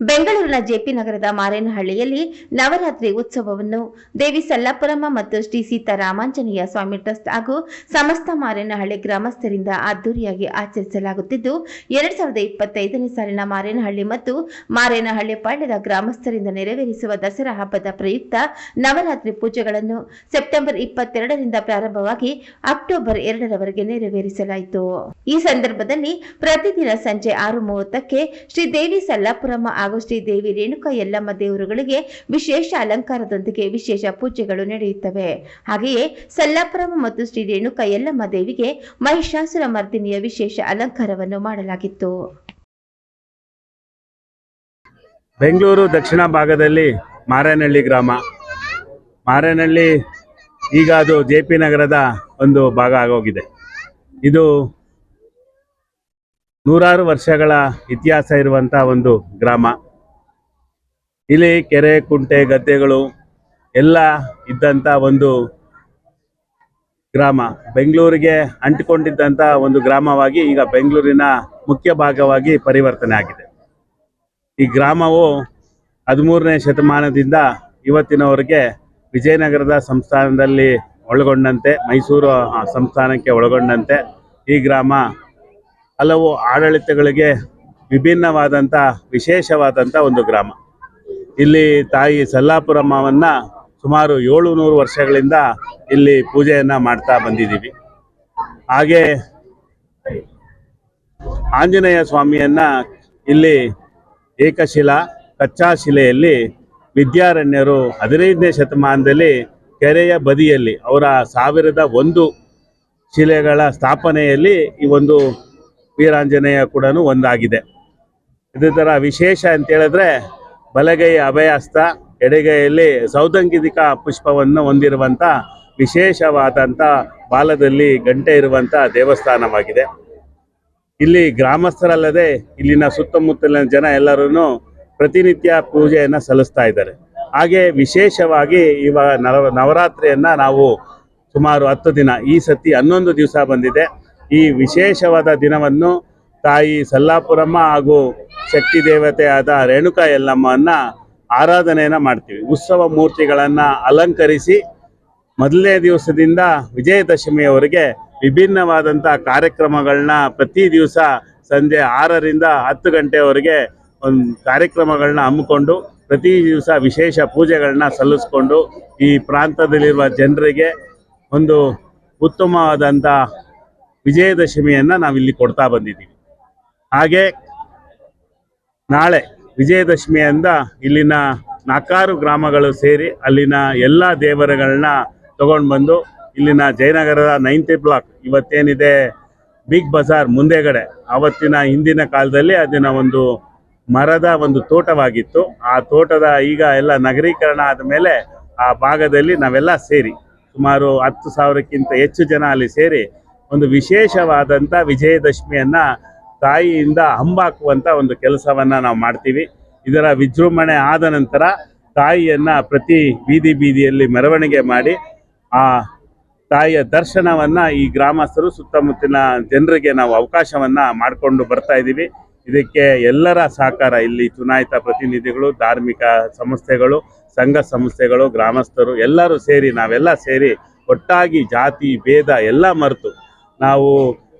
ಬೆಂಗಳೂರಿನ ಜೆಪಿ ನಗರದ ಮಾರೇನಹಳ್ಳಿಯಲ್ಲಿ ನವರಾತ್ರಿ ಉತ್ಸವವನ್ನು ದೇವಿ ಸಲ್ಲಾಪುರಮ್ಮ ಮತ್ತು ಶ್ರೀ ಸೀತಾರಾಮಾಂಜನೇಯ ಸ್ವಾಮಿ ಟ್ರಸ್ಟ್ ಹಾಗೂ ಸಮಸ್ತ ಮಾರೇನಹಳ್ಳಿ ಗ್ರಾಮಸ್ಥರಿಂದ ಅದ್ದೂರಿಯಾಗಿ ಆಚರಿಸಲಾಗುತ್ತಿದ್ದು, ಎರಡ್ ಸಾವಿರದ ಇಪ್ಪತ್ತೈದನೇ ಸಾಲಿನ ಮಾರೇನಹಳ್ಳಿ ಮತ್ತು ಮಾರೇನಹಳ್ಳಿ ಪಾಳ್ಯದ ಗ್ರಾಮಸ್ಥರಿಂದ ನೆರವೇರಿಸುವ ದಸರಾ ಹಬ್ಬದ ಪ್ರಯುಕ್ತ ನವರಾತ್ರಿ ಪೂಜೆಗಳನ್ನು ಸೆಪ್ಟೆಂಬರ್ ಇಪ್ಪತ್ತೆರಡರಿಂದ ಪ್ರಾರಂಭವಾಗಿ ಅಕ್ಟೋಬರ್ ಎರಡರವರೆಗೆ ನೆರವೇರಿಸಲಾಯಿತು. ಈ ಸಂದರ್ಭದಲ್ಲಿ ಪ್ರತಿದಿನ ಸಂಜೆ ಆರು ಮೂವತ್ತಕ್ಕೆ ಶ್ರೀ ದೇವಿ ಸಲ್ಲಾಪುರಮ್ಮ ಹಾಗೂ ದೇವಿ ರೇಣುಕಾ ಯಲ್ಲಮ್ಮ ದೇವರುಗಳಿಗೆ ವಿಶೇಷ ಅಲಂಕಾರದೊಂದಿಗೆ ವಿಶೇಷ ಪೂಜೆಗಳು ನಡೆಯುತ್ತವೆ. ಹಾಗೆಯೇ ಸಲ್ಲಾಪುರಮ ಮತ್ತು ಶ್ರೀ ರೇಣುಕಾ ಯಲ್ಲಮ್ಮ ದೇವಿಗೆ ಮಹಿಷಾಸುರ ಮರ್ದಿನಿಯ ವಿಶೇಷ ಅಲಂಕಾರವನ್ನು ಮಾಡಲಾಗಿತ್ತು. ಬೆಂಗಳೂರು ದಕ್ಷಿಣ ಭಾಗದಲ್ಲಿ ಮಾರೇನಹಳ್ಳಿ ಗ್ರಾಮ. ಮಾರೇನಹಳ್ಳಿ ಈಗ ಅದು ಜೆ ಪಿ ನಗರದ ಒಂದು ಭಾಗ ಆಗೋಗಿದೆ. ಇದು ನೂರಾರು ವರ್ಷಗಳ ಇತಿಹಾಸ ಇರುವಂತಹ ಒಂದು ಗ್ರಾಮ. ಇಲ್ಲಿ ಕೆರೆ, ಕುಂಟೆ, ಗದ್ದೆಗಳು ಎಲ್ಲ ಇದ್ದಂತ ಒಂದು ಗ್ರಾಮ. ಬೆಂಗಳೂರಿಗೆ ಅಂಟಿಕೊಂಡಿದ್ದಂಥ ಒಂದು ಗ್ರಾಮವಾಗಿ ಈಗ ಬೆಂಗಳೂರಿನ ಮುಖ್ಯ ಭಾಗವಾಗಿ ಪರಿವರ್ತನೆ ಆಗಿದೆ. ಈ ಗ್ರಾಮವು ಹದಿಮೂರನೇ ಶತಮಾನದಿಂದ ಇವತ್ತಿನವರೆಗೆ ವಿಜಯನಗರದ ಸಂಸ್ಥಾನದಲ್ಲಿ ಒಳಗೊಂಡಂತೆ, ಮೈಸೂರು ಸಂಸ್ಥಾನಕ್ಕೆ ಒಳಗೊಂಡಂತೆ ಈ ಗ್ರಾಮ ಹಲವು ಆಡಳಿತಗಳಿಗೆ ವಿಭಿನ್ನವಾದಂಥ ವಿಶೇಷವಾದಂಥ ಒಂದು ಗ್ರಾಮ. ಇಲ್ಲಿ ತಾಯಿ ಸಲ್ಲಾಪುರಮ್ಮವನ್ನು ಸುಮಾರು ಏಳು ನೂರು ವರ್ಷಗಳಿಂದ ಇಲ್ಲಿ ಪೂಜೆಯನ್ನು ಮಾಡ್ತಾ ಬಂದಿದ್ದೀವಿ. ಹಾಗೆ ಆಂಜನೇಯ ಸ್ವಾಮಿಯನ್ನು ಇಲ್ಲಿ ಏಕಶಿಲಾ, ಕಚ್ಚಾ ಶಿಲೆಯಲ್ಲಿ ವಿದ್ಯಾರಣ್ಯರು ಹದಿನೈದನೇ ಶತಮಾನದಲ್ಲಿ ಕೆರೆಯ ಬದಿಯಲ್ಲಿ, ಅವರ ಸಾವಿರದ ಒಂದು ಶಿಲೆಗಳ ಸ್ಥಾಪನೆಯಲ್ಲಿ ಈ ಒಂದು ವೀರಾಂಜನೇಯ ಕೂಡ ಒಂದಾಗಿದೆ. ಇದೇ ಥರ ವಿಶೇಷ ಅಂತ ಹೇಳಿದ್ರೆ ಬಲಗೈ ಅಭಯಸ್ತ ಎಡಗೈಯಲ್ಲಿ ಸೌದಂಗಿದಿಕ ಪುಷ್ಪವನ್ನು ಹೊಂದಿರುವಂಥ ವಿಶೇಷವಾದಂಥ ಬಾಲದಲ್ಲಿ ಗಂಟೆ ಇರುವಂಥ ದೇವಸ್ಥಾನವಾಗಿದೆ. ಇಲ್ಲಿ ಗ್ರಾಮಸ್ಥರಲ್ಲದೆ ಇಲ್ಲಿನ ಸುತ್ತಮುತ್ತಲಿನ ಜನ ಎಲ್ಲರೂ ಪ್ರತಿನಿತ್ಯ ಪೂಜೆಯನ್ನು ಸಲ್ಲಿಸ್ತಾ ಇದ್ದಾರೆ. ಹಾಗೆ ವಿಶೇಷವಾಗಿ ಇವಾಗ ನವ, ನವರಾತ್ರಿಯನ್ನು ನಾವು ಸುಮಾರು ಹತ್ತು ದಿನ, ಈ ಸತಿ ಹನ್ನೊಂದು ದಿವಸ ಬಂದಿದೆ. ಈ ವಿಶೇಷವಾದ ದಿನವನ್ನು ತಾಯಿ ಸಲ್ಲಾಪುರಮ್ಮ ಹಾಗೂ ಶಕ್ತಿ ಆದ ರೇಣುಕಾ ಯಲ್ಲಮ್ಮನ ಆರಾಧನೆಯನ್ನ ಮಾಡ್ತೀವಿ. ಉತ್ಸವ ಮೂರ್ತಿಗಳನ್ನು ಅಲಂಕರಿಸಿ ಮೊದಲನೇ ದಿವಸದಿಂದ ವಿಜಯದಶಮಿಯವರೆಗೆ ವಿಭಿನ್ನವಾದಂಥ ಕಾರ್ಯಕ್ರಮಗಳನ್ನ ಪ್ರತಿ ದಿವಸ ಸಂಜೆ ಆರರಿಂದ ಹತ್ತು ಗಂಟೆವರೆಗೆ ಒಂದು ಕಾರ್ಯಕ್ರಮಗಳನ್ನ ಹಮ್ಮಿಕೊಂಡು ಪ್ರತಿ ದಿವಸ ವಿಶೇಷ ಪೂಜೆಗಳನ್ನ ಸಲ್ಲಿಸ್ಕೊಂಡು ಈ ಪ್ರಾಂತದಲ್ಲಿರುವ ಜನರಿಗೆ ಒಂದು ಉತ್ತಮವಾದಂಥ ವಿಜಯದಶಮಿಯನ್ನು ನಾವಿಲ್ಲಿ ಕೊಡ್ತಾ ಬಂದಿದ್ದೀವಿ. ಹಾಗೆ ನಾಳೆ ವಿಜಯದಶಮಿಯಿಂದ ಇಲ್ಲಿನ ನಾಲ್ಕಾರು ಗ್ರಾಮಗಳು ಸೇರಿ ಅಲ್ಲಿನ ಎಲ್ಲ ದೇವರುಗಳನ್ನ ತಗೊಂಡು ಬಂದು ಇಲ್ಲಿನ ಜಯನಗರದ ನೈನ್ತಿ ಬ್ಲಾಕ್ ಇವತ್ತೇನಿದೆ ಬಿಗ್ ಬಜಾರ್ ಮುಂದೆಗಡೆ, ಆವತ್ತಿನ ಹಿಂದಿನ ಕಾಲದಲ್ಲಿ ಅದನ್ನ ಒಂದು ಮರದ ಒಂದು ತೋಟವಾಗಿತ್ತು. ಆ ತೋಟದ ಈಗ ಎಲ್ಲ ನಗರೀಕರಣ ಆದ ಮೇಲೆ ಆ ಭಾಗದಲ್ಲಿ ನಾವೆಲ್ಲ ಸೇರಿ ಸುಮಾರು ಹತ್ತು ಸಾವಿರಕ್ಕಿಂತ ಹೆಚ್ಚು ಜನ ಅಲ್ಲಿ ಸೇರಿ ಒಂದು ವಿಶೇಷವಾದಂಥ ವಿಜಯದಶಮಿಯನ್ನ ತಾಯಿಯಿಂದ ಹಂಬಾಕುವಂಥ ಒಂದು ಕೆಲಸವನ್ನ ನಾವು ಮಾಡ್ತೀವಿ. ಇದರ ವಿಜೃಂಭಣೆ ಆದ ನಂತರ ತಾಯಿಯನ್ನ ಪ್ರತಿ ಬೀದಿ ಬೀದಿಯಲ್ಲಿ ಮೆರವಣಿಗೆ ಮಾಡಿ ಆ ತಾಯಿಯ ದರ್ಶನವನ್ನ ಈ ಗ್ರಾಮಸ್ಥರು ಸುತ್ತಮುತ್ತಲಿನ ಜನರಿಗೆ ನಾವು ಅವಕಾಶವನ್ನ ಮಾಡಿಕೊಂಡು ಬರ್ತಾ ಇದ್ದೀವಿ. ಇದಕ್ಕೆ ಎಲ್ಲರ ಸಹಕಾರ ಇಲ್ಲಿ ಚುನಾಯಿತ ಪ್ರತಿನಿಧಿಗಳು, ಧಾರ್ಮಿಕ ಸಂಸ್ಥೆಗಳು, ಸಂಘ ಸಂಸ್ಥೆಗಳು, ಗ್ರಾಮಸ್ಥರು ಎಲ್ಲರೂ ಸೇರಿ ನಾವೆಲ್ಲ ಸೇರಿ ಒಟ್ಟಾಗಿ ಜಾತಿ, ಭೇದ ಎಲ್ಲ ಮರೆತು ನಾವು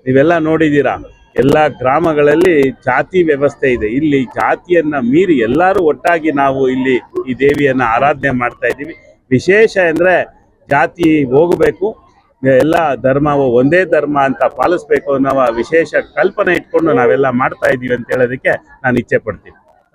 ನೀವೆಲ್ಲ ನೋಡಿದ್ದೀರಾ? ಎಲ್ಲ ಗ್ರಾಮಗಳಲ್ಲಿ ಜಾತಿ ವ್ಯವಸ್ಥೆ ಇದೆ. ಇಲ್ಲಿ ಜಾತಿಯನ್ನ ಮೀರಿ ಎಲ್ಲರೂ ಒಟ್ಟಾಗಿ ನಾವು ಇಲ್ಲಿ ಈ ದೇವಿಯನ್ನ ಆರಾಧನೆ ಮಾಡ್ತಾ ಇದ್ದೀವಿ. ವಿಶೇಷ ಅಂದ್ರೆ ಜಾತಿ ಹೋಗಬೇಕು, ಎಲ್ಲ ಧರ್ಮವು ಒಂದೇ ಧರ್ಮ ಅಂತ ಪಾಲಿಸ್ಬೇಕು ಅನ್ನೋ ವಿಶೇಷ ಕಲ್ಪನೆ ಇಟ್ಕೊಂಡು ನಾವೆಲ್ಲ ಮಾಡ್ತಾ ಇದ್ದೀವಿ ಅಂತ ಹೇಳೋದಕ್ಕೆ ನಾನು ಇಚ್ಛೆ ಪಡ್ತೀನಿ.